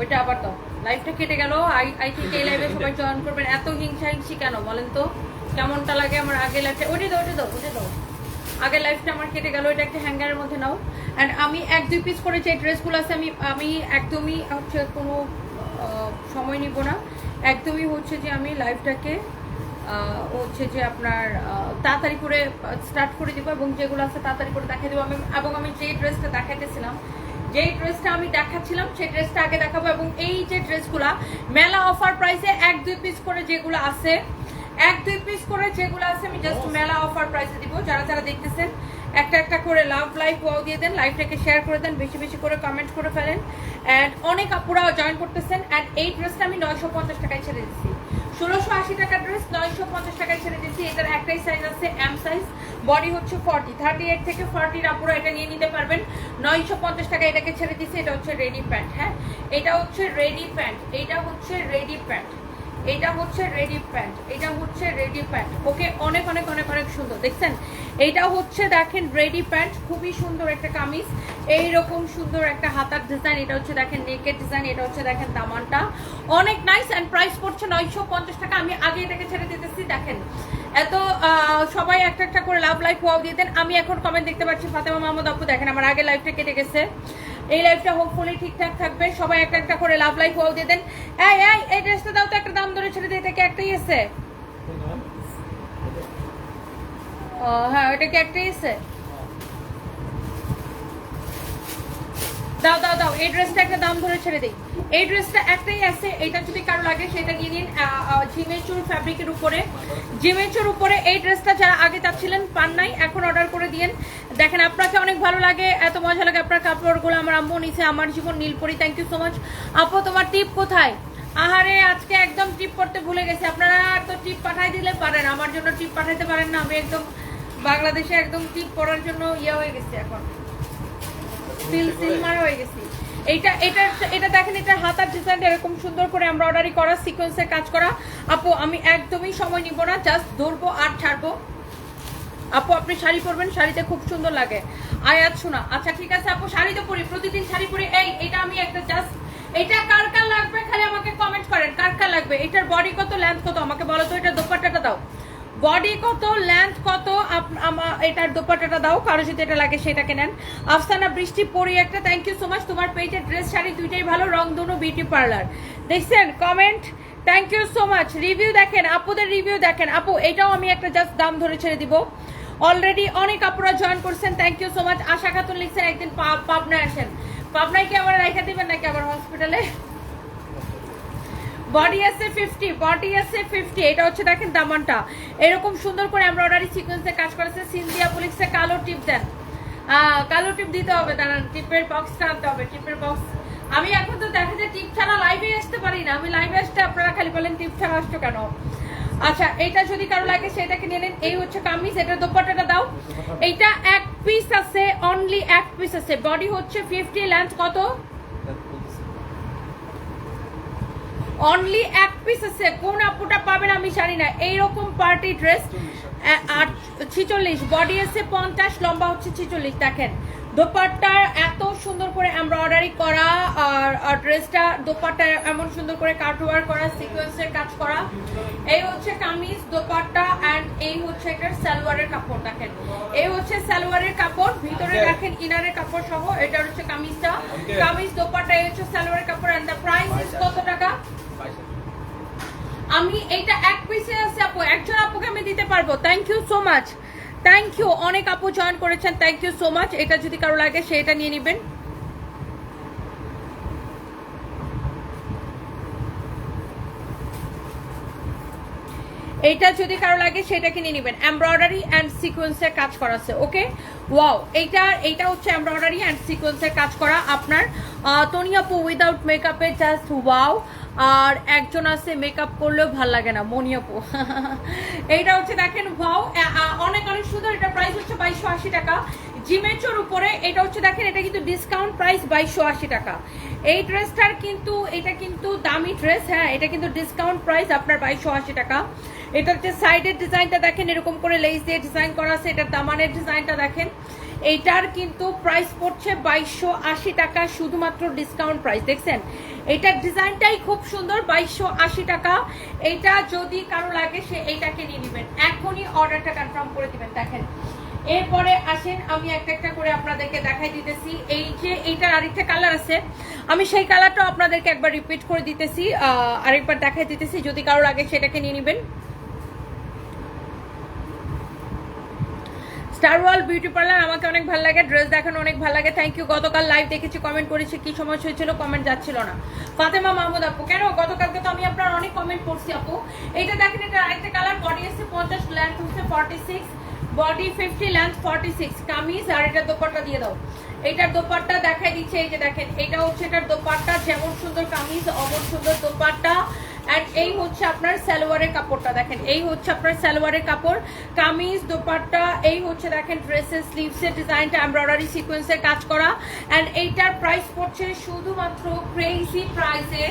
ওইটা আবার দাও। লাইফটা কেটে গেল। আই আই থিঙ্ক এই লাইভে সবাই জয়েন করবেন। এত হিংসা হিংসি কেন বলেন তো? কেমনটা লাগে আমার আগে লাইভটা ওইটা দাও ওইটা দাও ওইটা দাও। আগের লাইফটা আমার কেটে গেল এটা একটা হ্যাঙ্গারের মধ্যে নাও। অ্যান্ড আমি এক দুই পিস করে যে ড্রেসগুলো আছে আমি আমি একদমই হচ্ছে কোনো সময় নিব না। একদমই হচ্ছে যে আমি লাইফটাকে হচ্ছে যে আপনার তাড়াতাড়ি করে স্টার্ট করে দেবো এবং যেগুলো আছে তাড়াতাড়ি করে দেখাই দেবো। আমি এবং আমি যে ড্রেসটা দেখাইতেছিলাম যেই ড্রেসটা আমি দেখাচ্ছিলাম, সেই ড্রেসটা আগে দেখাবো এবং এই যে ড্রেসগুলা, মেলা অফার প্রাইসে এক দুই পিস করে যেগুলো আছে, এক দুই পিস করে যেগুলো আছে, আমি জাস্ট মেলা অফার প্রাইসে দিব। যারা যারা দেখতেছেন, একটা একটা করে লাভ লাইফ ওয়াও দিয়ে দেন লাইভটাকে শেয়ার করে দেন, বেশি বেশি করে কমেন্ট করে ফেলেন। অ্যান্ড অনেক আপুরাও জয়েন করতেছেন অ্যান্ড এই ড্রেসটা আমি নয়শো পঞ্চাশ টাকায় ছেড়ে দিচ্ছি। ষোলোশো আশি টাকার ড্রেস নয়শো পঞ্চাশ টাকায় ছেড়ে দিচ্ছি এটার একটাই সাইজ আছে এম সাইজ বডি হচ্ছে ফর্টি থার্টি এইট থেকে ফর্টির আপুরা এটা নিয়ে নিতে পারবেন। নয়শো পঞ্চাশ টাকা এটাকে ছেড়ে দিচ্ছে এটা হচ্ছে রেডি প্যান্ট হ্যাঁ? এটা হচ্ছে রেডি প্যান্ট এটা হচ্ছে রেডি প্যান্ট এটা হচ্ছে রেডি প্যান্ট এটা হচ্ছে রেডি প্যান্ট ওকে অনেক অনেক অনেক অনেক সুন্দর, দেখছেন? এইটা হচ্ছে, দেখেন রেডি প্যান্ট খুবই সুন্দর একটা কামিজ। এইরকম সুন্দর একটা হাতার ডিজাইন এটা হচ্ছে, দেখেন নেকের ডিজাইন এটা হচ্ছে, দেখেন, দামানটা। অনেক নাইস অ্যান্ড প্রাইস পড়ছে নয়শো পঞ্চাশ টাকা। আমি আগে এটাকে ছেড়ে দিতেছি, দেখেন। এত সবাই একটা একটা করে লাভ লাইফ ওয়াও দিয়ে দেন। আমি এখন কমেন্ট দেখতে পাচ্ছি ফাতেমা মাহমুদ আপু, দেখেন, আমার আগে লাইফটা কেটে গেছে। এই লাইফটা হোপফুলি ঠিকঠাক থাকবে। সবাই একটা একটা করে লাভ লাইফ ওয়াও দিয়ে দেন। এই এই এই ড্রেসটা দাও তো একটা দাম ধরে ছেড়ে দিয়ে এটাকে একটাই এসে ও হ্যাঁ ওটা কি একটাই এসে দাও দাও দাও, এই ড্রেসটা একটা দাম ধরে ছেড়ে দিই। এই ড্রেসটা একটাই আছে, এটা যদি কারও লাগে সেটা নিয়ে নিন জিমেচুর ফ্যাব্রিকের উপরে। জিমেচুর উপরে এই ড্রেসটা যারা আগে চাচ্ছিলেন, পান নাই, এখন অর্ডার করে দিয়েন। দেখেন, আপনাকে অনেক ভালো লাগে, এত মজা লাগে আপনার কাপড়গুলো, আমার আম্মু নিচে আমার জীবন Neelpari thank you so much আপু, তোমার টিপ কোথায়? আহারে, আজকে একদম টিপ করতে ভুলে গেছি, আপনারা তো টিপ পাঠাই দিলে পারেন, আমার জন্য টিপ পাঠাইতে পারেন না, আমি একদম বাংলাদেশে একদম টিপ করার জন্য ইয়ে হয়ে গেছে এখন। সিল সিল মারা হয়ে গেছি। এইটা এটা এটা দেখেন এটা হাতার ডিজাইন এরকম সুন্দর করে আমরা অর্ডারই করা সিকোয়েন্সের কাজ করা। আপু আমি একদমই সময় নিব না জাস্ট ধরবো আর ছাড়বো। আপু আপনি শাড়ি পরবেন শাড়িতে খুব সুন্দর লাগে। আয়াত শোনা। আচ্ছা ঠিক আছে আপু শাড়ি তো পরি প্রতিদিন শাড়ি পরি। এই এটা আমি একটা জাস্ট এটা কার কার লাগবে খালি আমাকে কমেন্ট করেন কার কার লাগবে? এটার বডি কত লেন্থ কত? আমাকে বলো তো এটা দোপাট্টাটা দাও। বডি কত লেন্থ কত এটার দোপাট্টাটা দাও, কারও যদি এটা লাগে সেটাকে নেন। আফসানা, বৃষ্টি পরি একটা থ্যাংক ইউ সো মাচ তোমার পেজের ড্রেস শাড়ি দুইটাই ভালো, রং দুনো বিউটি পার্লার দেখছেন comment thank you so much review দেখেন, আপুদের রিভিউ দেখেন। আপু, এটাও আমি একটা জাস্ট দাম ধরে ছেড়ে দিব। অলরেডি অনেক আপুরা জয়েন করছেন thank you so much Asha Khatun লিখছেন, একদিন পাবনায় আসেন। পাবনায় কি আবার রেখে দিবেন নাকি আবার হসপিটালে বডি আছে ফিফটি বডি আছে ফিফটি এটা হচ্ছে দেখেন দামানটা। এরকম সুন্দর করে এমব্রয়ডারি সিকোয়েন্সে কাজ করেছে সিনদিয়া পুলিশে কালো টিপ দেন। কালো টিপ দিতে হবে, দাঁড়ান টিপের বক্সটা আনতে হবে টিপের বক্স আমি এখন তো দেখা যায় টিপ ছাড়া লাইভে আসতে পারি না। আমি লাইভে আসতে আপনারা খালি বলেন টিপ ছাড়া আসছো কেন? আচ্ছা এটা যদি কারও লাগে সেটাকে নিয়ে নিন। এই হচ্ছে কামিজ, এটা দোপাট্টাটা দাও। এইটা এক পিস আছে অনলি এক পিস আছে। বডি হচ্ছে ফিফটি লেন্থ কত? অনলি এক পিস আছে। কোন আপুটা পাবেন আমি জানি না। এইরকম পার্টি ড্রেস আর ছিচল্লিশ। বডি আছে পঞ্চাশ লম্বা হচ্ছে ছিচল্লিশ। দেখেন দোপাট্টা এত সুন্দর করে এমব্রয়ডারি করা আর ড্রেসটা দোপাট্টা এমন সুন্দর করে কাটওয়ার করা সিকোয়েন্সের কাজ করা। এই হচ্ছে কামিজ দোপাট্টা অ্যান্ড এই হচ্ছে এটার সালোয়ারের কাপড় দেখেন। এই হচ্ছে সালোয়ারের কাপড় ভিতরে দেখেন ইনারের কাপড় সহ এটা হচ্ছে কামিজটা। কামিজ দোপাট্টা এই হচ্ছে সালোয়ারের কাপড় অ্যান্ড দ্য প্রাইস কত টাকা? আমি এটা এক পিসে আছে আপু, একজন আপুকে আমি দিতে পারব। Thank you so much thank you অনেক আপু জয়েন করেছেন। থ্যাংক ইউ সো মাচ এটা যদি কারও লাগে, সেটা নিয়ে নেবেন। এইটা যদি কারও লাগে সেটা কিনে নেবেন। এমব্রয়ডারি অ্যান্ড সিকোয়েন্সের কাজ করা আছে ওকে ওয়াও এইটা এইটা হচ্ছে এমব্রয়ডারি অ্যান্ড সিকোয়েন্সের কাজ করা। আপনার তনি আপু উইদাউট মেকআপে জাস্ট ওয়াও আর একজন আছে মেকআপ করলেও ভালো লাগে না মনি আপু। এইটা হচ্ছে দেখেন ওয়াও অনেক অনেক সুন্দর। এটা প্রাইস হচ্ছে বাইশশো আশি টাকা। জিমেচোর উপরে, এটা হচ্ছে দেখেন, এটা কিন্তু ডিসকাউন্ট প্রাইস বাইশশো আশি টাকা। এই ড্রেসটার কিন্তু, এটা কিন্তু দামি ড্রেস হ্যাঁ এটা কিন্তু ডিসকাউন্ট প্রাইস আপনার বাইশশো আশি টাকা। এটার যে সাইডের ডিজাইনটা দেখেন, এরকম করে লেস দিয়ে ডিজাইন করা আছে, এটার দামানের ডিজাইনটা দেখেন। এইটার কিন্তু প্রাইস পড়ছে বাইশশো আশি টাকা, শুধুমাত্র ডিসকাউন্ট প্রাইস দেখছেন? এইটার ডিজাইনটাই খুব সুন্দর, বাইশশো আশি টাকা। এইটা যদি কারও লাগে, সে এইটাকে নিয়ে নেবেন। এখনই অর্ডারটা কনফার্ম করে দিবেন, দেখেন। এরপরে আসেন, আমি একটা একটা করে আপনাদেরকে দেখাই দিতেছি। এই যে এইটার আরেকটা কালার আছে, আমি সেই কালারটাও আপনাদেরকে একবার রিপিট করে দিতেছি আরেকবার দেখাই দিতেছি। যদি কারও লাগে, সেটাকে নিয়ে নেবেন। স্টার ওয়াল বিউটি পার্লার আমাকে অনেক ভালো লাগে ড্রেস দেখানো অনেক ভালো লাগে থ্যাংক ইউ গতকাল লাইভ দেখেছি কমেন্ট করেছি, কি সমস্যা হয়েছিল কমেন্ট যাচ্ছিল না। ফাতেমা মাহমুদ আপু, কেন? গতকালকে তো আমি আপনার অনেক কমেন্ট করছি আপু। এইটা দেখেন, এটা আরেকটা কালার বডি এসছে পঞ্চাশ লেন্থ হচ্ছে forty six body fifty length forty six kameez, আর এটার দোপাট্টা দিয়ে দাও। এইটার দোপাট্টা দেখাই দিচ্ছে, এই যে দেখেন, এটা হচ্ছে এটার দোপাট্টা, যেমন সুন্দর কামিজ, অমন সুন্দর দোপাট্টা। অ্যান্ড এই হচ্ছে আপনার সালোয়ারের কাপড়টা, দেখেন। এই হচ্ছে আপনার সালোয়ারের কাপড়, কামিজ, দোপাট্টা, এই হচ্ছে, দেখেন ড্রেসের স্লিভসের ডিজাইনটা এমব্রয়ডারি সিকোয়েন্সের কাজ করা। অ্যান্ড এইটার প্রাইস পড়ছে শুধুমাত্র ক্রেজি প্রাইসে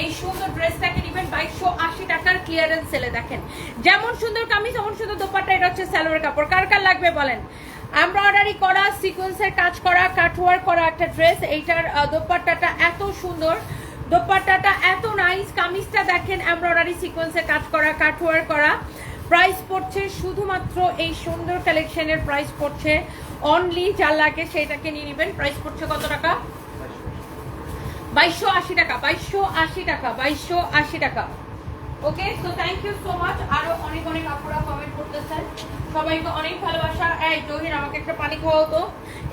এই সুন্দর ড্রেসটাকে নেবেন বাইশশো আশি টাকার ক্লিয়ারেন্স সেলে দেখেন। যেমন সুন্দর কামিজ, তেমন সুন্দর দোপাট্টা, এটা হচ্ছে সালোয়ার কাপড়। কার কার লাগবে, বলেন? এমব্রয়ডারি করা সিকোয়েন্সের কাজ করা কাটওয়ার করা একটা ড্রেস এইটার দোপাট্টাটা এত সুন্দর। দোপাট্টাটা এত নাইস কামিজটা দেখেন এমব্রয়ডারি সিকোয়েন্সে কাজ করা কাটওয়ার করা। প্রাইস পড়ছে শুধুমাত্র এই সুন্দর কালেকশনের প্রাইস পড়ছে। অনলি যার লাগে সেটাকে নিয়ে নেবেন। প্রাইস পড়ছে কত টাকা? বাইশশো আশি টাকা বাইশশো আশি টাকা বাইশশো আশি টাকা। Okay so thank you so much আরও অনেক অনেক আপুরা কমেন্ট করতেছেন। সবাইকে অনেক ভালোবাসা। এই জহির আমাকে একটা পানি খাওয়াও তো।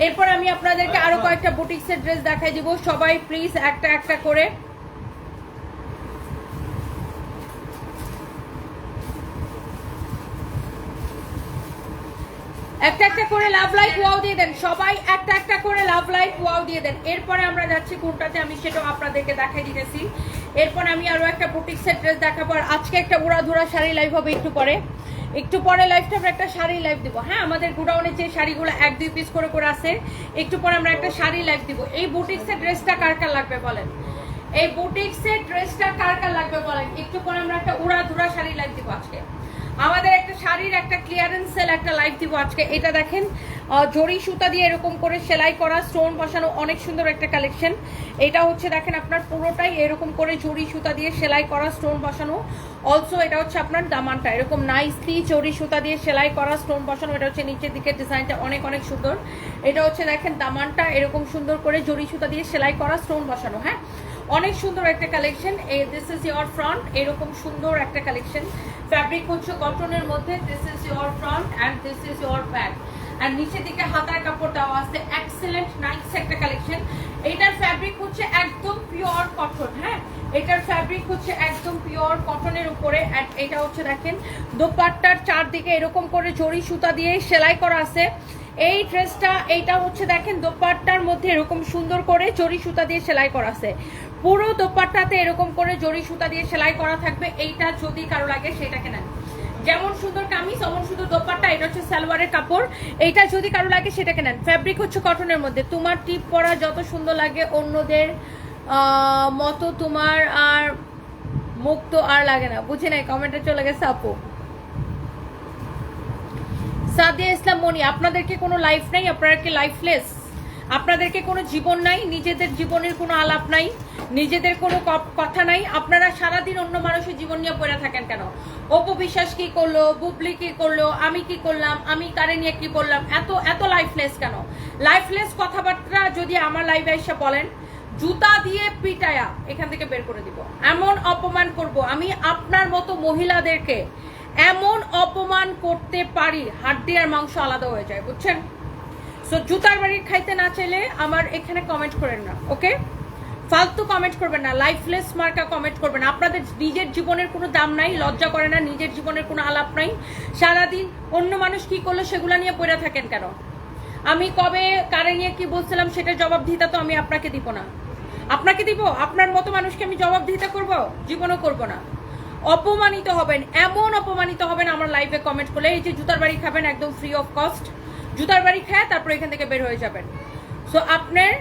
এরপর আমি আপনাদেরকে আরও কয়েকটা বুটিক্সের ড্রেস দেখাই দিব। সবাই প্লিজ একটা একটা করে। একটা একটা করে লাভ লাইক ওয়াও দিয়ে দেন। সবাই একটা একটা করে লাভ লাইক ওয়াও দিয়ে দেন। এরপরে আমরা যাচ্ছি কোনটাতে আমি সেটাও আপনাদেরকে দেখাই দিতেছি। এরপর আমি আরও একটা বুটিক্সের ড্রেস দেখাবো। আর আজকে একটা উড়াধুরা শাড়ি লাইভ হবে একটু পরে। একটু পরে লাইভটা আমরা একটা শাড়ি লাইভ দিব। হ্যাঁ আমাদের গুডাউনে যে শাড়িগুলো এক, দুই পিস করে করে আছে, একটু পরে আমরা একটা শাড়ি লাইভ দিব। এই বুটিক্সের ড্রেসটা কার কার লাগবে বলেন? এই বুটিক্সের ড্রেসটা কার কার লাগবে বলেন? একটু পরে আমরা একটা উড়াধুরা শাড়ি লাইভ দিব আজকে। আমাদের একটা শাড়ির একটা ক্লিয়ারেন্স সেল একটা লাইভ দিব আজকে। এটা দেখেন জরি সুতা দিয়ে এরকম করে সেলাই করা স্টোন বসানো, অনেক সুন্দর একটা কালেকশন এটা হচ্ছে দেখেন আপনার পুরোটাই এরকম করে জরি সুতা দিয়ে সেলাই করা স্টোন বসানো। অলসো এটা হচ্ছে আপনার দামানটা। এরকম নাইসলি জরি সুতা দিয়ে সেলাই করা স্টোন বসানো, এটা হচ্ছে নিচের দিকের ডিজাইনটা অনেক অনেক সুন্দর। এটা হচ্ছে দেখেন দামানটা, এরকম সুন্দর করে জরি সুতা দিয়ে সেলাই করা স্টোন বসানো হ্যাঁ? অনেক সুন্দর একটা কালেকশন এই দিস ইজ ইয়োর ফ্রন্ট এরকম সুন্দর একটা কালেকশন ফ্যাব্রিক হচ্ছে কটনের মধ্যে। This is your front and this is your back আর নিচের দিকে হাতার কাপড় দেওয়া আছে। এক্সেলেন্ট নাইস একটা কালেকশন এটার ফ্যাব্রিক হচ্ছে একদম পিওর কটন হ্যাঁ? এটার ফ্যাব্রিক হচ্ছে একদম পিওর কটনের উপরে। এটা হচ্ছে দেখেন, দোপাট্টার চারদিকে এরকম করে জড়ি সুতা দিয়ে সেলাই করা আছে। এই ড্রেসটা এইটা হচ্ছে দেখেন, দোপাট্টার মধ্যে এরকম সুন্দর করে জরি সুতা দিয়ে সেলাই করা আছে। পুরো দোপাট্টাতে এরকম করে জরি সুতা দিয়ে সেলাই করা থাকবে, এইটা যদি কারও লাগে সেটাকে নেন। যেমন সুন্দর কামিজ, অমন সুন্দর দোপাট্টা, এটা হচ্ছে সালোয়ারের কাপড়, এইটা যদি কারও লাগে সেটাকে নেন। ফ্যাব্রিক হচ্ছে কটনের মধ্যে। তোমার টিপ পরা যত সুন্দর লাগে, অন্যদের মতো তোমার আর মুখ তো আর লাগে না। বুঝে নাই? কমেন্টে চলে গেছে আপু। সাদিয়া ইসলাম মনি আপনাদেরকে কোনো লাইফ নাই? আপনারা কি লাইফলেস আপনাদেরকে কোনো জীবন নাই, নিজেদের জীবনের কোনো আলাপ নাই, নিজেদের কোনো কথা নাই। আপনারা সারাদিন অন্য মানুষের জীবন নিয়ে পড়ে থাকেন কেন? অপু বিশ্বাস কি করল? বুবলি কি করল? আমি কি করলাম? আমি কারে নিয়ে কি করলাম এত এত লাইফলেস কেন? লাইফলেস কথাবার্তা যদি আমার লাইফে এসে বলেন, জুতা দিয়ে পিটায়া এখান থেকে বের করে দিব। এমন অপমান করব। আমি আপনার মতো মহিলাদেরকে এমন অপমান করতে পারি, হাড্ডি আর মাংস আলাদা হয়ে যায়, বুঝছেন? সো জুতার বাড়ি খাইতে না চাইলে আমার এখানে কমেন্ট করেন না ওকে ফালতু কমেন্ট করবেন না লাইফলেস মার্কা কমেন্ট করবেন। আপনাদের নিজের জীবনের কোনো দাম নাই, লজ্জা করে না, নিজের জীবনের কোনো আলাপ নাই। সারাদিন অন্য মানুষ কি করল সেগুলো নিয়ে পড়ে থাকেন কেন? আমি কবে, কারে নিয়ে কি বলছিলাম সেটা জবাব দিতে তো আমি আপনাকে দিব না। আপনাকে দিব? আপনার মতো মানুষকে আমি জবাব দিতে করব? জীবনও করব না। অপমানিত হবেন, এমন অপমানিত হবেন আমার লাইফে কমেন্ট করলে, এই যে জুতার বাড়ি খাবেন একদম ফ্রি অফ কস্ট জুতার বাড়ি খায়, তারপর এখান থেকে বের হয়ে যাবেন। সো আপনার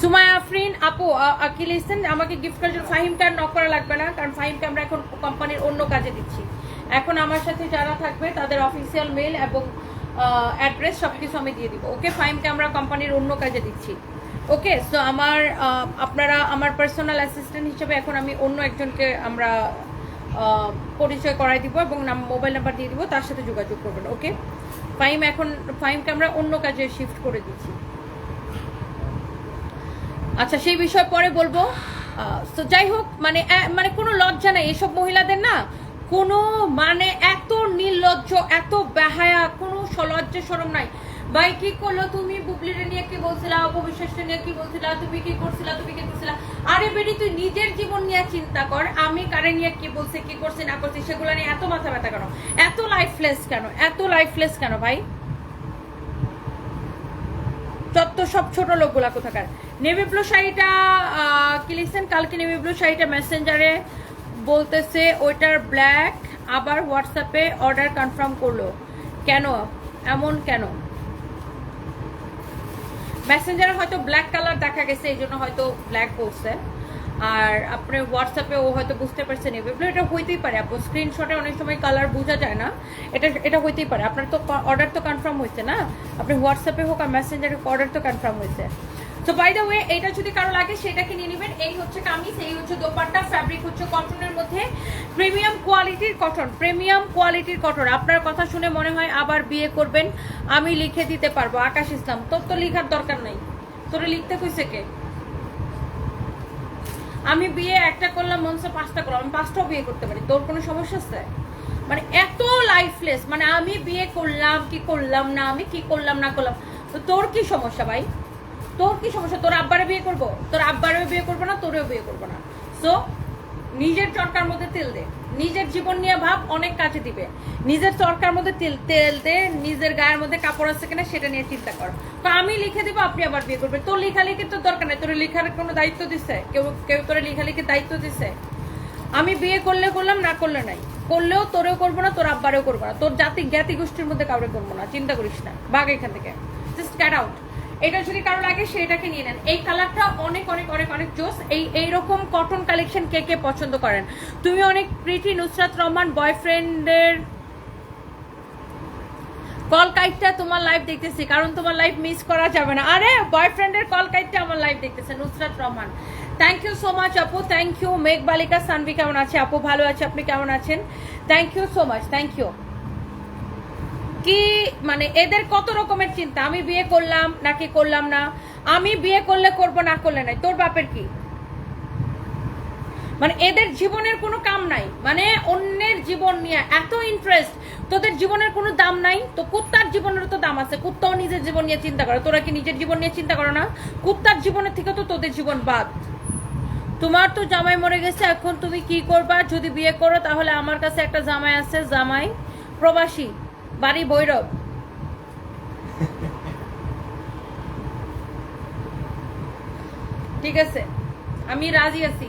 সুমায়া আফরিন, আপু আকিল ইসেন আমাকে গিফট করার জন্য ফাহিমকে আর নক করা লাগবে না, কারণ ফাহিমকে আমরা এখন কোম্পানির অন্য কাজে দিচ্ছি। এখন আমার সাথে যারা থাকবে, তাদের অফিসিয়াল মেল এবং অ্যাড্রেস সব কিছু আমি দিয়ে দিব। ওকে ফাইমকে আমরা কোম্পানির অন্য কাজে দিচ্ছি। ওকে সো আমার আপনারা আমার পার্সোনাল অ্যাসিস্ট্যান্ট হিসেবে এখন আমি অন্য একজনকে আমরা পরিচয় করাই দিব এবং মোবাইল নাম্বার দিয়ে দিব, তার সাথে যোগাযোগ করবেন, ওকে? ফাইম এখন, ফাইমকে আমরা অন্য কাজে শিফট করে দিচ্ছি। আচ্ছা সেই বিষয় পরে বলব। তো যাই হোক মানে মানে কোনো লজ্জা নাই, এসব মহিলাদের না কোনো মানে এত নির্লজ্জ, এত বেহায়া, কোনো সলজ্জা সরম নাই। ভাই, কি করল? তুমি বুবলিরে নিয়ে কি বলছিলা? অপবিশ্বাসটা নিয়ে কি বলছিলা? তুমি কি করছিলা? তুমি কি করছিলা? আরে বেটি, তুই নিজের জীবন নিয়ে চিন্তা কর। আমি কারে নিয়ে কি বলছে, কি করছি, না করছি, সেগুলো নিয়ে এত মাথা ব্যথা কেন? এত লাইফলেস কেন? এত লাইফলেস কেন ভাই? যত সব ছোট লোকগুলা কোথাকার? নেভি ব্লু শাড়িটা কি লিখছেন? কালকে নেভি ব্লু শাড়িটা মেসেঞ্জারে বলতেছে, ওইটার ব্ল্যাক আবার হোয়াটসঅ্যাপে অর্ডার কনফার্ম করল। কেন? এমন কেন? মেসেঞ্জারে হয়তো ব্ল্যাক কালার দেখা গেছে, এই জন্য হয়তো ব্ল্যাক পড়ছে আর আপনি হোয়াটসঅ্যাপে ও হয়তো বুঝতে পারছেন এভাবে। এটা হইতেই পারে, আপু। স্ক্রিনশটে অনেক সময় কালার বোঝা যায় না। এটা এটা হইতেই পারে। আপনার তো অর্ডার তো কনফার্ম হয়েছে না? আপনি হোয়াটসঅ্যাপে হোক আর মেসেঞ্জারে অর্ডার তো কনফার্ম হয়েছে তো বাই দ্য ওয়ে এটা যদি কারও লাগে, সেটাকে নিয়ে নেবেন। এই হচ্ছে কামিজ, এই হচ্ছে দোপাট্টা ফ্যাব্রিক হচ্ছে কটনের মধ্যে। প্রিমিয়াম কোয়ালিটির কটন প্রিমিয়াম কোয়ালিটির কটন আপনার কথা শুনে মনে হয় আবার বিয়ে করবেন, আমি লিখে দিতে পারব, আকাশ ইসলাম। তোর তো লিখার দরকার নাই। তোরে লিখতে কইছে কে? আমি বিয়ে একটা করলাম মনসে পাঁচটা করলাম। আমি পাঁচটাও বিয়ে করতে পারি। তোর কোনো সমস্যা আছে? মানে এত লাইফলেস মানে আমি বিয়ে করলাম, কি করলাম না, আমি কি করলাম, না করলাম। তো তোর কি সমস্যা ভাই? তোর কি সমস্যা? তোর আব্বারে বিয়ে করব? তোর আব্বারেও বিয়ে করব না, তোরেও বিয়ে করব না। সো নিজের চরকার মধ্যে তেল দে। নিজের জীবন নিয়ে ভাব, অনেক কাজে দিবে। নিজের চরকার মধ্যে তেল তেল দে, নিজের গায়ের মধ্যে কাপড় আছে কিনা সেটা নিয়ে চিন্তা কর। তো আমি লিখে দিব, আপনি আবার বিয়ে করবেন। তোর লেখালেখির তো দরকার নেই, তোর লেখার কোনো দায়িত্ব দিছে? কেউ কেউ তোর লেখালেখির দায়িত্ব দিছে? আমি বিয়ে করলে করলাম, না করলে নাই। করলেও তোরেও করব না, তোর আব্বারেও করব না। তোর জাতি জ্ঞাতি গোষ্ঠীর মধ্যে কাউরে করব না, চিন্তা করিস না। বাঘ এখান থেকে। জাস্ট গেট আউট এটা যদি কারও লাগে, সেটাকে নিয়ে নেন। এই কালারটা অনেক অনেক অনেক অনেক জোস। এই, এইরকম কটন কালেকশন কে কে পছন্দ করেন? তুমি অনেক প্রীতি নুসরাত রহমান বয়ফ্রেন্ডের কল কাইটটা তোমার লাইভ দেখতেছি, কারণ তোমার লাইভ মিস করা যাবে না। আরে বয়ফ্রেন্ডের কল কাইটটা আমার লাইভ দেখতেছে, Nusrat Rahman. Thank you so much আপু। থ্যাংক ইউ মেঘ বালিকা সানভি কেমন আছে? আপু, ভালো আছে? আপনি কেমন আছেন? Thank you so much thank you কি মানে এদের কত রকমের চিন্তা? আমি বিয়ে করলাম নাকি করলাম না? আমি বিয়ে করলে করব, না করলে নাই? তোর বাপের কি? মানে এদের জীবনের কোনো কাম নাই। মানে অন্যের জীবন নিয়ে এত ইন্টারেস্ট তোদের জীবনের কোনো দাম নাই? তো কুত্তার জীবনের তো দাম আছে। কুত্তাও নিজের জীবন নিয়ে চিন্তা করে। তোরা কি নিজের জীবন নিয়ে চিন্তা করো না? কুত্তার জীবনের থেকে তো তোদের জীবন বাদ। তোমার তো জামাই মরে গেছে, এখন তুমি কি করবা? যদি বিয়ে করো, তাহলে আমার কাছে একটা জামাই আছে, জামাই প্রবাসী। বাড়ি বৈরব। ঠিক আছে, আমি রাজি আছি,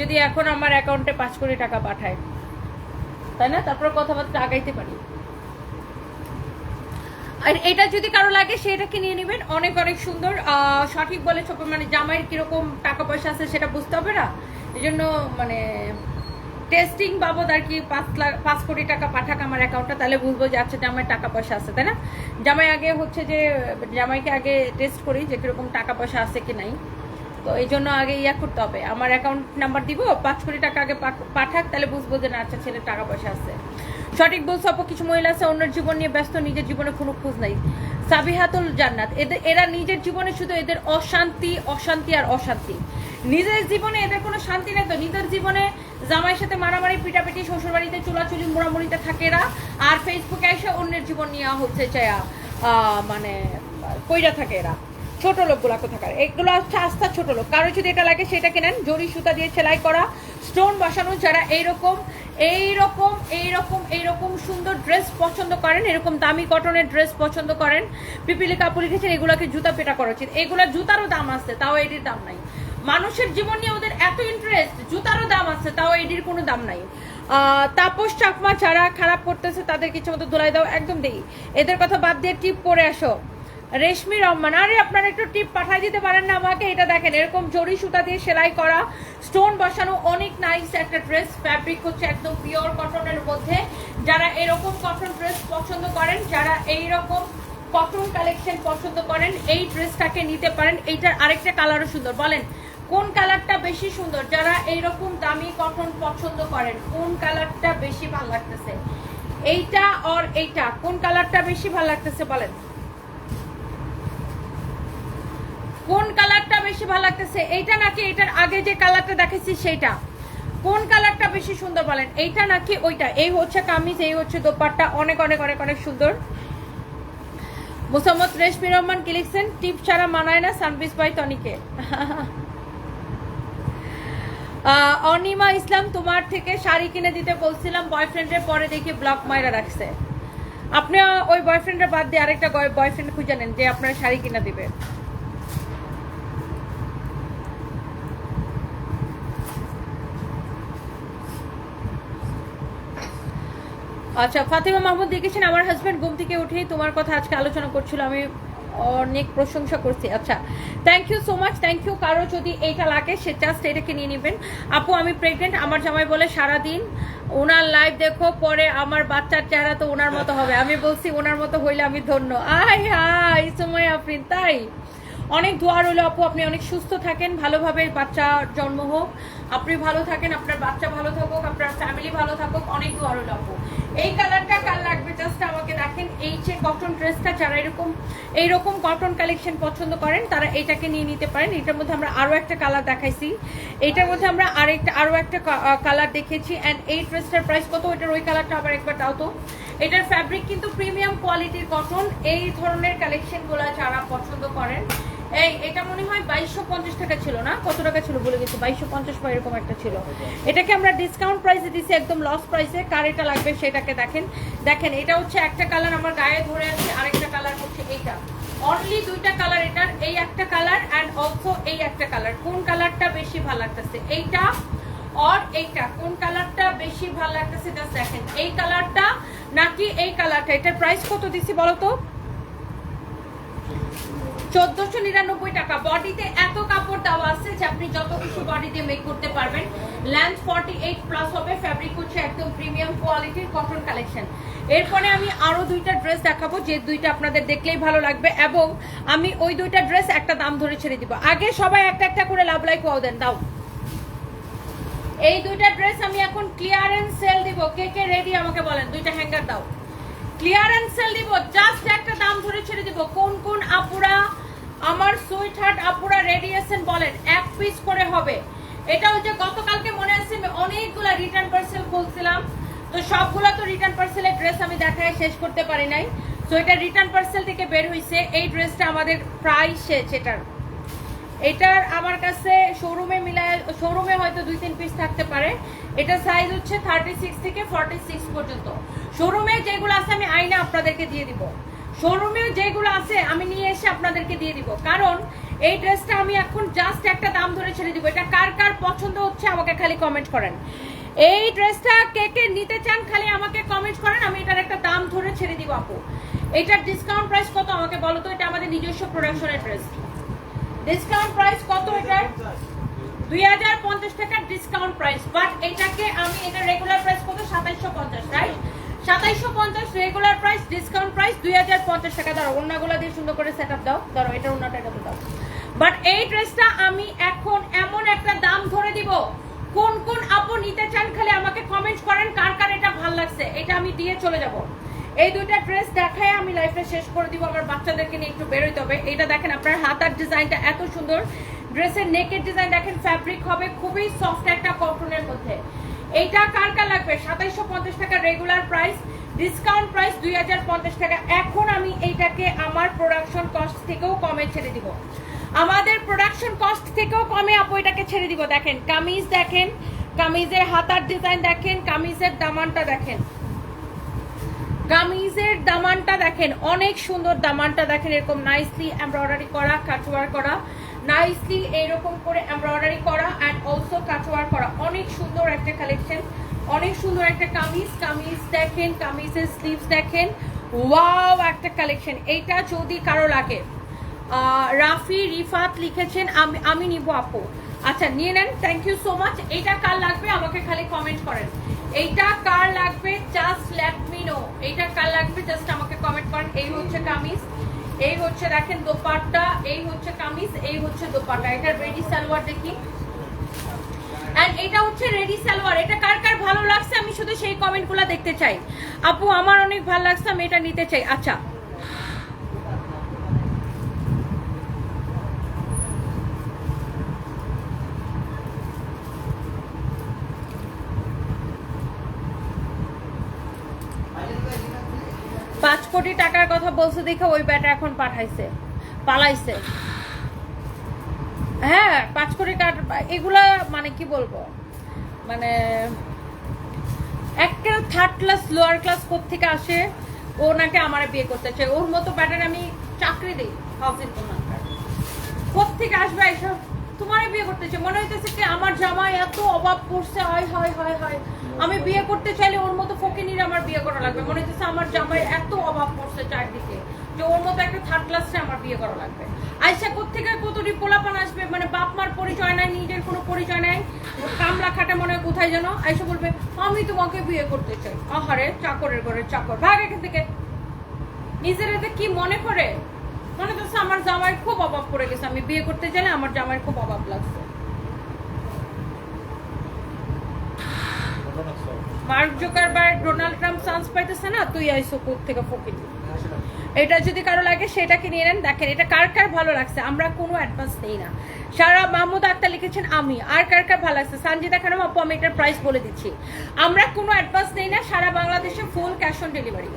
যদি এখন আমার অ্যাকাউন্টে পাঁচ কোটি টাকা পাঠায়। তাই না? তারপর কথাবার্তা আগাইতে পারি। আর এটা যদি কারও লাগে, সেটাকে নিয়ে নেবেন। অনেক অনেক সুন্দর সঠিক বলে ছোট মানে জামাইয়ের কীরকম টাকা পয়সা আছে সেটা বুঝতে হবে না? এই জন্য মানে টেস্টিং বাবদ আর কি পাঁচ লাখ, পাঁচ কোটি টাকা পাঠাক আমার অ্যাকাউন্টটা তাহলে বুঝব যে আচ্ছা জামাই টাকা পয়সা আছে, তাই না? জামাই আগে হচ্ছে যে, জামাইকে আগে টেস্ট করি যে কীরকম টাকা পয়সা আছে কি নাই। তো এই জন্য আগে ইয়া করতে হবে। আমার অ্যাকাউন্ট নাম্বার দিব, পাঁচ কোটি টাকা আগে পাঠাক, তাহলে বুঝব যে না আচ্ছা ছেলের টাকা পয়সা আছে। সঠিক বলছো অপ কিছু মহিলা আছে, অন্যের জীবন নিয়ে ব্যস্ত, নিজের জীবনে কোনো খোঁজ নাই। সাবিহাতুল জান্নাত, এদের, এরা নিজের জীবনে শুধু এদের অশান্তি অশান্তি আর অশান্তি। নিজের জীবনে এদের কোনো শান্তি নেই তো, নিজের জীবনে জামাইয়ের সাথে মারামারি, পিটাপিটি শ্বশুর বাড়িতে চুলাচুলি, মোড়ামুড়িতে থাকে এরা। আর ফেসবুকে এসে অন্যের জীবন নিয়ে হচ্ছে চায়া মানে কইরা থাকে এরা। ছোট লোকগুলা কোথাকার? এগুলো হচ্ছে আস্থা ছোট লোক। কারও যদি এটা লাগে, সেটা কেনেন। জরি, সুতা দিয়ে সেলাই করা স্টোন বসানো, যারা এইরকম এইরকম এইরকম এইরকম সুন্দর ড্রেস পছন্দ করেন, এরকম দামি কটনের ড্রেস পছন্দ করেন পিপিলি কাপড় লিখেছেন এগুলাকে জুতা পেটা করা উচিত। এগুলা জুতারও দাম আছে, তাও এটির দাম নাই। মানুষের জীবন নিয়ে ওদের এত ইন্টারেস্ট জুতারও দাম আছে, তাও এটির কোনো দাম নাই। তাপস চাকমা যারা খারাপ করতেছে, তাদের কিছু মতো ধুলাই দাও, একদম দেই। এদের কথা বাদ দিয়ে টিপ পরে আসো। রেশমি রহমান, আরে আপনারা একটু টিপ পাঠিয়ে দিতে পারেন না আমাকে? এটা দেখেন, এরকম জরি সুতা দিয়ে সেলাই করা স্টোন বসানো অনেক নাইস একটা ড্রেস ফ্যাব্রিক হচ্ছে একদম পিওর কটনের মধ্যে। যারা এরকম কটন ড্রেস পছন্দ করেন, যারা এই রকম কটন কালেকশন পছন্দ করেন, এই ড্রেসটাকে নিতে পারেন। এইটার আরেকটা কালারও সুন্দর। বলেন কোন কালারটা বেশি সুন্দর? যারা এইরকম দামি কটন পছন্দ করেন, কোন কালারটা বেশি ভালো লাগতেছে? এইটা আর এইটা, কোন কালারটা বেশি ভালো লাগতেছে বলেন? কোন কালারটা বেশি ভালো লাগতেছে? এইটা নাকি এটার আগে যে কালারটা দেখেছি সেইটা? কোন কালারটা বেশি সুন্দর বলেন? এইটা নাকি ওইটা? এই হচ্ছে কামিজ, এই হচ্ছে দোপাট্টা, অনেক অনেক অনেক অনেক সুন্দর। মোসাম্মদ রেশমি রহমান কি লিখছেন? টিপ ছাড়া মানায় না সানবিস বাই টনিকে। অনিমা ইসলাম, তোমার থেকে শাড়ি কিনে দিতে বলছিলাম বয়ফ্রেন্ডের পরে দেখি ব্লক মাইরা রাখছে। আপনি ওই বয়ফ্রেন্ডের বাদ দিয়ে আরেকটা বয়ফ্রেন্ড খুঁজে নেন, যে আপনার শাড়ি কিনে দিবে। আচ্ছা ফাতিমা মাহমুদ দেখেছেন আমার হাজব্যান্ড ঘুম থেকে উঠেই তোমার কথা আজকে আলোচনা করছিল, আমি অনেক প্রশংসা করছি। আচ্ছা thank you so much thank you কারও যদি এইটা লাগে, সে জাস্ট এটাকে নিয়ে নেবেন। আপু, আমি প্রেগনেন্ট আমার জামাই বলে সারাদিন ওনার লাইভ দেখো, পরে আমার বাচ্চার চেহারা তো ওনার মতো হবে। আমি বলছি, ওনার মতো হইলে আমি ধন্য। আয় হাই সময় আফরিন, তাই? অনেক দোয়া রইল আপু, আপনি অনেক সুস্থ থাকেন, ভালোভাবে বাচ্চা জন্ম হোক। আপনি ভালো থাকেন, আপনার বাচ্চা ভালো থাকুক, আপনার ফ্যামিলি ভালো থাকুক, অনেক দোয়া রইল আপু। এই কালারটা কাল লাগবে জাস্ট আমাকে দেখেন, এই যে কটন ড্রেসটা যারা এরকম, এইরকম কটন কালেকশন পছন্দ করেন, তারা এটাকে নিয়ে নিতে পারেন। এটার মধ্যে আমরা আরও একটা কালার দেখাইছি। এটার মধ্যে আমরা আরেকটা আরও একটা কালার দেখেছি। অ্যান্ড এই ড্রেসটার প্রাইস কত? ওইটার ওই কালারটা আবার একবার দাও তো। এটার ফ্যাব্রিক কিন্তু প্রিমিয়াম কোয়ালিটির কটন এই ধরনের কালেকশনগুলো যারা পছন্দ করেন এই, এটা মনে হয় বাইশশো পঞ্চাশ টাকা ছিল না? কত টাকা ছিল বলে গেছি? বাইশশো পঞ্চাশ বা এরকম একটা ছিল। এটাকে আমরা ডিসকাউন্ট প্রাইসে দিছি, একদম লস প্রাইসে কার এটা লাগবে সেটাকে দেখেন। দেখেন, এটা হচ্ছে একটা কালার আমার গায়ে ধরে আছে, আরেকটা কালার হচ্ছে এইটা। অনলি দুইটা কালার এটার, এই একটা কালার অ্যান্ড অলসো এই একটা কালার কোন কালারটা বেশি ভালো লাগতেছে? এইটা আর এইটা? কোন কালারটা বেশি ভালো লাগতেছে? জাস্ট দেখেন, এই কালারটা নাকি এই কালারটা এটার প্রাইস কত দিছি বলো তো? চোদ্দশো নিরানব্বই টাকা। বডিতে এত কাপড় দেওয়া আছে যে আপনি যত কিছু বডিতে মেক করতে পারবেন লেন্থ ফর্টি এইট প্লাস হবে ফ্যাব্রিক হচ্ছে একদম প্রিমিয়াম কোয়ালিটির কটন কালেকশন এরপরে আমি আরও দুইটা ড্রেস দেখাবো, যে দুইটা আপনাদের দেখলেই ভালো লাগবে। এবং আমি ওই দুইটা ড্রেস একটা দাম ধরে ছেড়ে দিব। আগে সবাই একটা একটা করে লাভ লাইক ওয়াও দেন, দাও। এই দুইটা ড্রেস আমি এখন ক্লিয়ারেন্স সেল দিব। কে কে রেডি আমাকে বলেন, দুইটা হ্যাঙ্গার দাও। ক্লিয়ারেন্স সেল দিব জাস্ট একটা দাম ধরে ছেড়ে দিব। কোন কোন আপুরা আমার সুইট হার্ট আপুরা রেডিয়েশন বলেন, এক পিস করে হবে। এটা হচ্ছে গতকালকে মনে আছে, আমি অনেকগুলা রিটার্ন পার্সেল খুলছিলাম। তো সবগুলা তো রিটার্ন পার্সেলের ড্রেস আমি দেখায় শেষ করতে পারি নাই। তো এটা রিটার্ন পার্সেল থেকে বের হইছে, এই ড্রেসটা আমাদের প্রায় শেষ এটার। এটার আমার কাছে শোরুমে মিলায় শোরুমে হয়তো দুই তিন পিস থাকতে পারে। এটা সাইজ হচ্ছে থার্টি সিক্স থেকে ফর্টি সিক্স পর্যন্ত। শোরুমে যেগুলো আছে আমি আইনা আপনাদেরকে দিয়ে দিব। শোরুমে যেগুলো আছে, আমি নিয়ে এসে আপনাদেরকে দিয়ে দিব। কারণ, এই ড্রেসটা আমি এখন জাস্ট একটা দাম ধরে ছেড়ে দিব। এটা কার কার পছন্দ হচ্ছে আমাকে খালি কমেন্ট করেন। এই ড্রেসটা কে কে নিতে চান খালি আমাকে কমেন্ট করেন, আমি এটার একটা দাম ধরে ছেড়ে দিব, আপু। এটার ডিসকাউন্ট প্রাইস কত আমাকে বলো তো, এটা আমাদের নিজস্ব প্রোডাকশনের ড্রেস ডিসকাউন্ট প্রাইস কত এটার? দুই হাজার পঞ্চাশ টাকার ডিসকাউন্ট প্রাইস বাট এটাকে আমি, এটা রেগুলার প্রাইস কত? সাতাইশশো পঞ্চাশ রাইট সাতাইশশো পঞ্চাশ রেগুলার প্রাইস ডিসকাউন্ট প্রাইস দুই হাজার পঞ্চাশ টাকা। ধরো দিয়ে সুন্দর করে সেট আপ দাও। ধরো, এটা বাট এই ড্রেসটা আমি এখন এমন একটা দাম ধরে কোন কোন নিতে চান খালি আমাকে করেন কার কার এটা ভালো লাগছে। এটা আমি দিয়ে চলে এই দুইটা ড্রেস আমি শেষ করে দিব, আমার বাচ্চাদেরকে নিয়ে একটু হবে। এটা দেখেন আপনার হাতার ডিজাইনটা এত সুন্দর। ড্রেসের নেকের ডিজাইন দেখেন ফ্যাব্রিক হবে, খুবই সফট একটা কটনের মধ্যে। এইটা কার কার লাগবে? সাতাইশশো পঞ্চাশ টাকা রেগুলার প্রাইস ডিসকাউন্ট প্রাইস দুই হাজার পঞ্চাশ টাকা। এখন আমি এইটাকে আমার প্রোডাকশন কস্ট থেকেও কমে ছেড়ে দিব। আমাদের প্রোডাকশন কস্ট থেকেও কমে আপু এটাকে ছেড়ে দিব। দেখেন, কামিজ দেখেন, কামিজের হাতার ডিজাইন দেখেন, কামিজের দামানটা দেখেন। কামিজের দামানটা দেখেন, অনেক সুন্দর দামানটা দেখেন, এরকম নাইসলি এমব্রয়ডারি করা কাটওয়ার করা। নাইসলি এরকম করে এমব্রয়ডারি করা অ্যান্ড অলসো কাটওয়ার করা। অনেক সুন্দর একটা কালেকশন অনেক সুন্দর একটা কামিজ কামিজ দেখেন, কামিজের স্লিভস দেখেন। ওয়াও একটা কালেকশন এইটা যদি কারও লাগে রাফি রিফাত লিখেছেন, আমি আমি নিব আপু। আচ্ছা নিয়ে নেন থ্যাংক ইউ সো মাচ এইটা কার লাগবে? আমাকে খালি কমেন্ট করেন। এইটা কার লাগবে? জাস্ট লেট মি নো এইটা কার লাগবে? জাস্ট আমাকে কমেন্ট করেন। এই হচ্ছে কামিজ। এই হচ্ছে দেখেন দোপাট্টা, এই হচ্ছে কামিজ, এই হচ্ছে দোপাট্টা। এটা রেডি সালোয়ার দেখি। এটা হচ্ছে রেডি সালোয়ার। এটা কার কার ভালো লাগছে আমি শুধু সেই কমেন্টগুলো দেখতে চাই। আপু, আমার অনেক ভালো লাগছে, আমি এটা নিতে চাই। আচ্ছা পাঁচ কোটি টাকার কথা বলছে দেখে ওই ব্যাটা এখন পাঠাইছে, পালাইছে। হ্যাঁ পাঁচ কোটি টাকা এগুলা মানে কি বলব? মানে একটা থার্ড ক্লাস লোয়ার ক্লাস থেকে আসে, ও নাকি আমার বিয়ে করতে চায়। ওর মতো ব্যাটার আমি চাকরি দিই হাউসিং তোমার থেকে আসবে এসব তোমার বিয়ে করতে চাই মনে হইতেছে কি আমার জামাই এত অভাব পড়ছে, হয় হয় হয় হয়। আমি বিয়ে করতে চাইলে ওর মতো ফকিনির আমার বিয়ে করা লাগবে। মনে হইতেছে আমার জামাই এত অভাব পড়ছে চারদিকে যে ওর মতো একটা থার্ড ক্লাসে আমার বিয়ে করা লাগবে। আইসা কোথেকে কতটি পোলাপান আসবে? মানে বাপ মার পরিচয় নাই, নিজের কোনো পরিচয় নাই। কামলা খাটা মনে হয় কোথায় যেন? আইসা বলবে, আমি তোমাকে বিয়ে করতে চাই। আহারে, চাকরের ঘরে চাকর। ভাগ এখান থেকে। নিজের এতে কি মনে করে? মনে করছে আমার জামাই খুব অভাব পড়ে গেছে। আমি বিয়ে করতে চাইলে আমার জামাই খুব অভাব লাগছে। Mark Zuckerberg, Donald Trump chance পাইতেছে না, তুই আইসো কোথ থেকে ফকির? এটা যদি কারও লাগে, সেটাকে নিয়ে নেন। দেখেন, এটা কার কার ভালো লাগছে? আমরা কোনো অ্যাডভান্স নেই না। সারা মাহমুদ আক্তার লিখেছেন, আমি। আর কার কার ভালো লাগছে? সানজিদা খানম, আপু, আমি এটার প্রাইস বলে দিচ্ছি। আমরা কোনো অ্যাডভান্স নেই না, সারা বাংলাদেশে full cash on delivery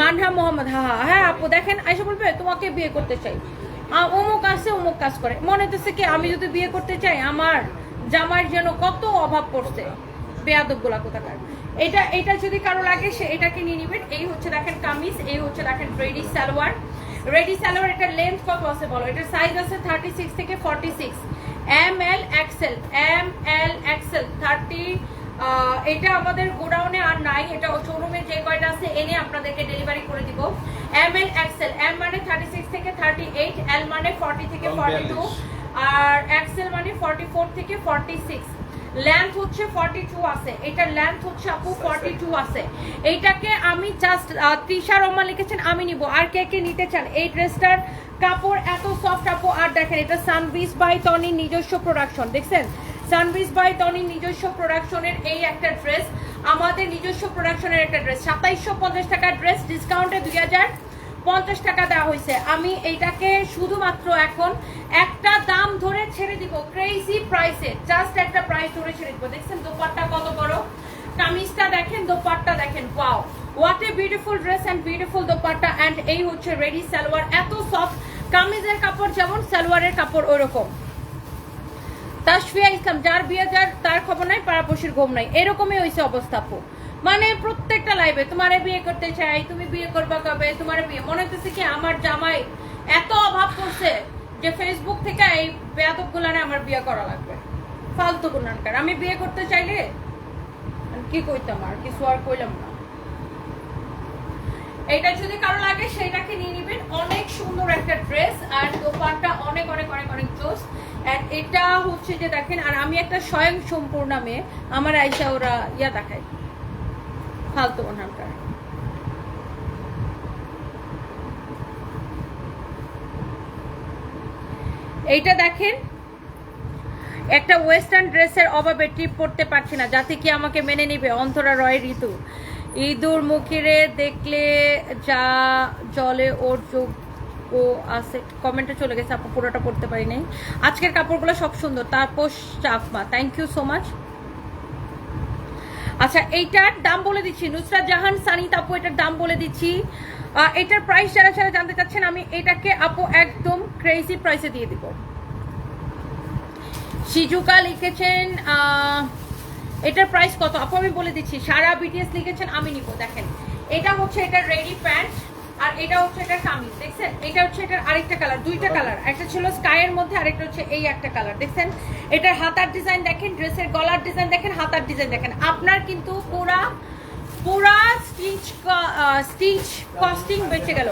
Manha Mohammad, হা হা। হ্যাঁ আপু, দেখেন, আইসা বলবে, তোমাকে বিয়ে করতে চাই। অমুক আসছে অমুক কাজ করে। মনে হতেছে কি, আমি যদি বিয়ে করতে চাই, আমার জামাইয়ের যেন কত অভাব পড়ছে। বেয়াদবগুলা কোথাকার। এটা এটা যদি কারও লাগে সে এটাকে নিয়ে নিবেন। এই হচ্ছে দেখেন কামিজ এই হচ্ছে দেখেন রেডি সালোয়ার। রেডি সালোয়ার এটার লেন্থ কত আছে বলো? এটার সাইজ আছে থার্টি সিক্স থেকে forty six M L XL M L XL thirty এটা আমাদের গোডাউনে আর নাই। এটা শোরুমে যে কয়টা আছে এনে আপনাদেরকে ডেলিভারি করে দিব। এম এল এক্সেল এম মানে থার্টি সিক্স থেকে থার্টি এইট এল মানে ফর্টি থেকে ফর্টি টু আর এক্সেল মানে ফর্টি ফোর থেকে ফর্টি সিক্স লেন্থ হচ্ছে 42 আছে। এটার লেন্থ হচ্ছে আপু 42 আছে। এইটাকে আমি জাস্ট তৃষা রহমান লিখেছেন, আমি নিব। আর কে কে নিতে চান, এই ড্রেসটার কাপড় এত সফট আপু, আর দেখেন এটা সানবিস বাই টনির নিজস্ব প্রোডাকশন দেখছেন? সানবিস বাই টনির নিজস্ব প্রোডাকশনের এই একটা ড্রেস আমাদের নিজস্ব প্রোডাকশনের একটা ড্রেস সাতাইশশো পঞ্চাশ টাকার ড্রেস ডিসকাউন্টে দুই হাজার পঞ্চাশ টাকা দেওয়া হয়েছে। আমি এইটাকে শুধুমাত্র এখন একটা দাম ধরে ছেড়ে দিব ক্রেজি প্রাইসে জাস্ট একটা প্রাইস ধরে ছেড়ে দিব। দেখছেন, দোপাট্টা কত বড়? কামিজটা দেখেন, দোপাট্টা দেখেন wow what a beautiful dress and beautiful dupatta and এই হচ্ছে রেডি সালোয়ার, এত সফট কামিজের কাপড় যেমন, সালোয়ারের কাপড় ওরকম। তাসফিয়া ইসলাম, যার বিয়ে, যার, তার খবর নাই, পাড়াপড়শির ঘুম নাই। এরকমই হয়েছে অবস্থা মানে প্রত্যেকটা লাইভে তোমারে বিয়ে করতে চাই, তুমি বিয়ে করবা কবে? তোমার বিয়ে মনে হচ্ছে কি আমার জামাই এত অভাব করছে যে ফেসবুক থেকে এই বেয়াদব গুলানে আমার বিয়ে করা লাগবে। ফালতু গুণানকার। আমি বিয়ে করতে চাইলে কি কইতাম আর? কিছু আর কইলাম না। এটা যদি কারও লাগে সেটাকে নিয়ে নিবেন। অনেক সুন্দর একটা ড্রেস আর দোপাট্টা অনেক অনেক অনেক অনেক জোস। আর এটা হচ্ছে যে দেখেন, আর আমি একটা স্বয়ং সম্পূর্ণ মেয়ে। আমার আইসা ওরা ইয়া দেখায়। ফালতু ওনারকার এইটা দেখেন, একটা ওয়েস্টার্ন ড্রেসের অভাবে ট্রিপ করতে পারছি না। যাতে কি আমাকে মেনে নিবে? অন্তরা রয় ঋতু। ইঁদুর মুখিরে দেখলে যা জলে ওর যোগ ও আছে। কমেন্টে চলে গেছে, আপু পুরোটা পড়তে পারি নাই আজকের কাপড়গুলো সব সুন্দর Tapas Chakma. Thank you so much আচ্ছা এইটার দাম বলে দিচ্ছি। নুসরাত জাহান সানি তাপু এটার দাম বলে দিচ্ছি। এটার প্রাইস যারা যারা জানতে চাচ্ছেন, আমি এটাকে আপু একদম ক্রেজি প্রাইসে দিয়ে দিব। সিজুকা লিখেছেন এটার প্রাইস কত? আপু, আমি বলে দিচ্ছি। সারা বিটিএস লিখেছেন, আমি নিব। দেখেন, এটা হচ্ছে এটা রেডি প্যান্ট আর এটা হচ্ছে এটার কামিজ, দেখছেন? এটা হচ্ছে এটার আরেকটা কালার, দুইটা কালার। একটা ছিল স্কাইয়ের মধ্যে, আরেকটা হচ্ছে এই একটা কালার, দেখছেন? এটার হাতার ডিজাইন দেখেন, ড্রেসের গলার ডিজাইন দেখেন, হাতার ডিজাইন দেখেন। আপনার কিন্তু পুরা পুরা স্টিচ স্টিচ কস্টিং বেঁচে গেল।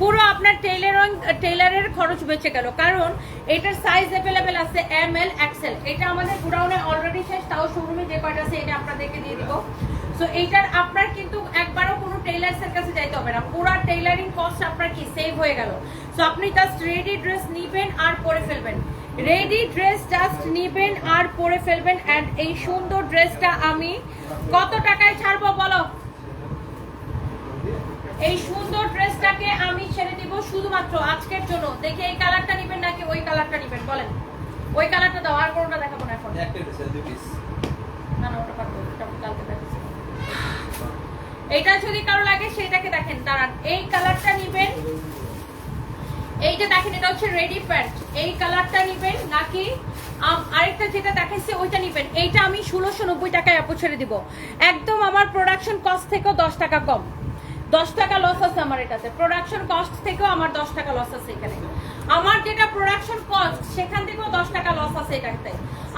পুরো আপনার টেইলার টেইলারের খরচ বেঁচে গেল। কারণ এটার সাইজ অ্যাভেলেবেল আছে এম এল এক্সেল এটা আমাদের গুডাউনে অলরেডি শেষ, তাও শোরুমে যে কয়টা আছে, এটা আপনাদেরকে দিয়ে দিব। সো এইটার আপনার কিন্তু একবারও কোনো টেইলার্সের কাছে যাইতে হবে না। পুরো টেইলারিং কস্ট আপনার কি? সেভ হয়ে গেল। সো আপনি জাস্ট রেডি ড্রেস নিবেন আর পরে ফেলবেন। রেডি ড্রেস জাস্ট নিবেন আর পরে ফেলবেন। অ্যান্ড এই সুন্দর ড্রেসটা আমি কত টাকায় ছাড়বো বলো? এই সুন্দর ড্রেসটাকে আমি ছেড়ে দিব শুধুমাত্র আজকের জন্য। দেখি এই কালারটা নিবেন নাকি ওই কালারটা নিবেন? বলেন। ওই কালারটা দাও আর কোনটা দেখাবো না এখন? না না ওটা পারব ওটা কালকে দেখাচ্ছি। এটা যদি কারও লাগে সেইটাকে দেখেন দাঁড়ান। এই কালারটা নিবেন। এইটা দেখেন এটা হচ্ছে রেডি প্যান্ট। এই কালারটা নিবেন নাকি? আম, আরেকটা যেটা দেখাচ্ছি ওইটা নিবেন। এইটা আমি ষোলোশো নব্বই টাকায় ছেড়ে দিব। একদম আমার প্রোডাকশন কস্ট থেকেও দশ টাকা কম। দশ টাকা লস আছে আমার এটাতে। প্রোডাকশন কস্ট থেকেও আমার দশ টাকা লস আছে এখানে। আমার যেটা প্রোডাকশন কস্ট সেখান থেকেও দশ টাকা লস আছে এটাতে।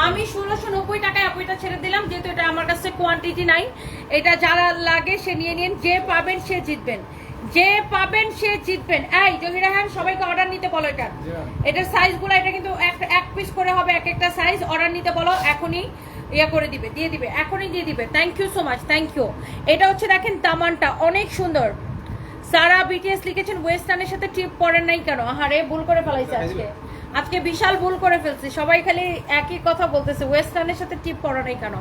আমি ষোলোশো নব্বই টাকায় আপু এটা ছেড়ে দিলাম যেহেতু এটা আমার কাছে কোয়ান্টিটি নাই। এটা যারা লাগে সে নিয়ে নিন যে পাবেন সে জিতবেন। যে পাবেন সে জিতবেন। এই জহিরা হ্যান সবাইকে অর্ডার নিতে বলো এটা। এটার সাইজগুলো এটা কিন্তু এক এক পিস করে হবে এক একটা সাইজ অর্ডার নিতে বলো এখনই। ইয়ে করে দিবে দিয়ে দিবে এখনই দিয়ে দিবে। Thank you so much thank you এটা হচ্ছে দেখেন দামানটা অনেক সুন্দর। সারা বিটিএস লিখেছেন ওয়েস্টার্নের সাথে টিপ পড়েন নাই কেন? আহারে ভুল করে ফেলাইছে আজকে। আজকে বিশাল ভুল করে ফেলছি। সবাই খালি একই কথা বলতেছে ওয়েস্টার্নের সাথে টিপ পড়া নাই কেন?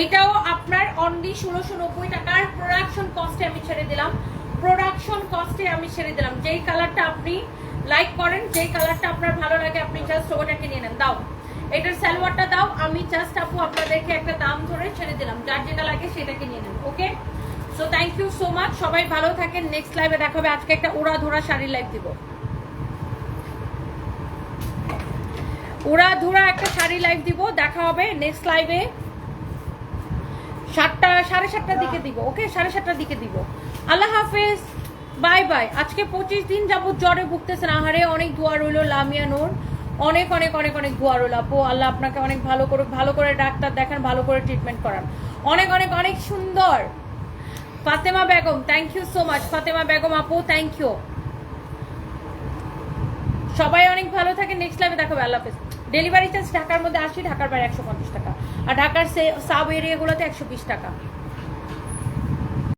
এইটাও আপনার অনলি ষোলোশো নব্বই টাকার প্রোডাকশন কস্টে আমি ছেড়ে দিলাম। প্রোডাকশন কস্টে আমি ছেড়ে দিলাম। যেই কালারটা আপনি লাইক করেন যেই কালারটা আপনার ভালো লাগে আপনি জাস্ট ওটাকে নিয়ে নেন। দাও। এটার সালোয়ারটা দাও, আমি জাস্ট আপু আপনাদেরকে একটা দাম ধরে ছেড়ে দিলাম। যার যেটা লাগে সেটাকে নিয়ে নেন okay so thank you so much সবাই ভালো থাকেন নেক্সট লাইভে দেখা হবে। আজকে একটা উড়া ধরা শাড়ির লাইভ দিব। উড়া ধুরা একটা শাড়ি লাইভ দিব, দেখা হবে নেক্সট লাইভে সাতটা, সাড়ে সাতটার দিকে দিব ওকে সাড়ে সাতটার দিকে দিব। আল্লাহ হাফেজ। বাই বাই আজকে পঁচিশ দিন যাব জ্বরে ভুগতেছেন। আহারে, অনেক দোয়া রইল লামিয়া নূর। অনেক অনেক অনেক অনেক দোয়া রইল। আপু, আল্লাহ আপনাকে অনেক ভালো করে ভালো করে ডাক্তার দেখান, ভালো করে ট্রিটমেন্ট করান। অনেক অনেক অনেক সুন্দর। Fatema Begum thank you so much Fatema Begum, আপু থ্যাংক ইউ সবাই অনেক ভালো থাকে নেক্সট লাইভে দেখাবে আল্লাহ হাফেজ। ডেলিভারি চার্জ ঢাকার মধ্যে আসি ঢাকার বাইরে একশো পঞ্চাশ টাকা। আর ঢাকার সে সাব এরিয়াগুলোতে একশো বিশ টাকা।